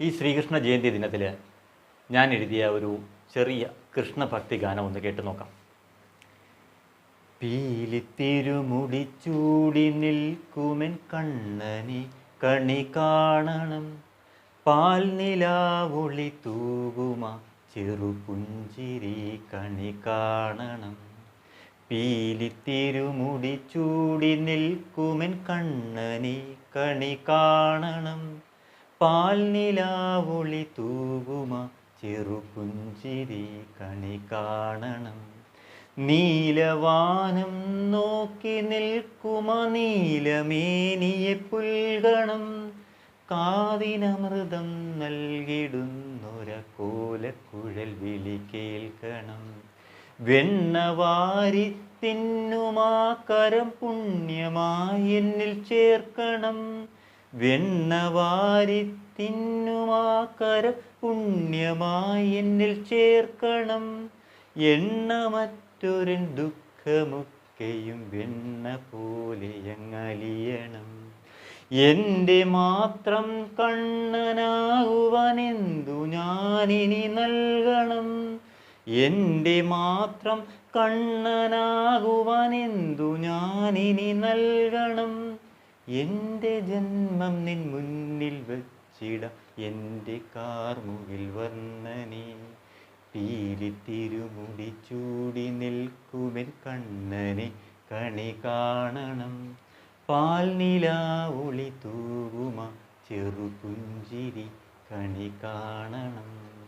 ഈ ശ്രീകൃഷ്ണ ജയന്തി ദിനത്തിൽ ഞാൻ എഴുതിയ ഒരു ചെറിയ കൃഷ്ണഭക്തി ഗാനം ഒന്ന് കേട്ടു നോക്കാം. പീലിത്തിരുമുടി ചൂടി നിൽക്കുമെൻ കണ്ണനെ കണി കാണണം. പാൽ നിലാവുളി തൂകുമ ചെറുപുഞ്ചിരി കണി കാണണം. പീലിത്തിരുമുടി ചൂടി നിൽക്കുമെൻ കണ്ണനെ കണി കാണണം. പാൽ നിലാവുളി തൂകുമ ചെറുപുഞ്ചിരി കണി കാണണം. നീലവാനം നോക്കി നിൽക്കുമ നീലമേനിയെ പുൽകണം. കാതിനമൃതം നൽകിടുന്നൊര കോലക്കുഴൽ വിളി കേൾക്കണം. വെണ്ണവാരി തിന്നുമാ കരം പുണ്യമായി എന്നിൽ ചേർക്കണം. വെണ്ണവാരി തിന്നുമാ കരം പുണ്യമായി എന്നിൽ ചേർക്കണം. എണ്ണമറ്റൊരു ദുഃഖമൊക്കെയും വെണ്ണ പോലെ അങ്ങലിയണം. എന്റെ മാത്രം കണ്ണനാകുവാനെന്തു ഞാനിനി നൽകണം? എന്റെ മാത്രം കണ്ണനാകുവാനെന്തു ഞാനിനി നൽകണം? എന്റെ ജന്മം നിൻ മുന്നിൽ വച്ചിട എന്റെ കാർമുകിൽ വർണനെ. പീലിത്തിരുമുടി ചൂടി നിൽക്കുമെൻ കണ്ണനെ കണി കാണണം. പാൽ നിലാവുളി തൂകുമ ചെറുപുഞ്ചിരി കണി കാണണം.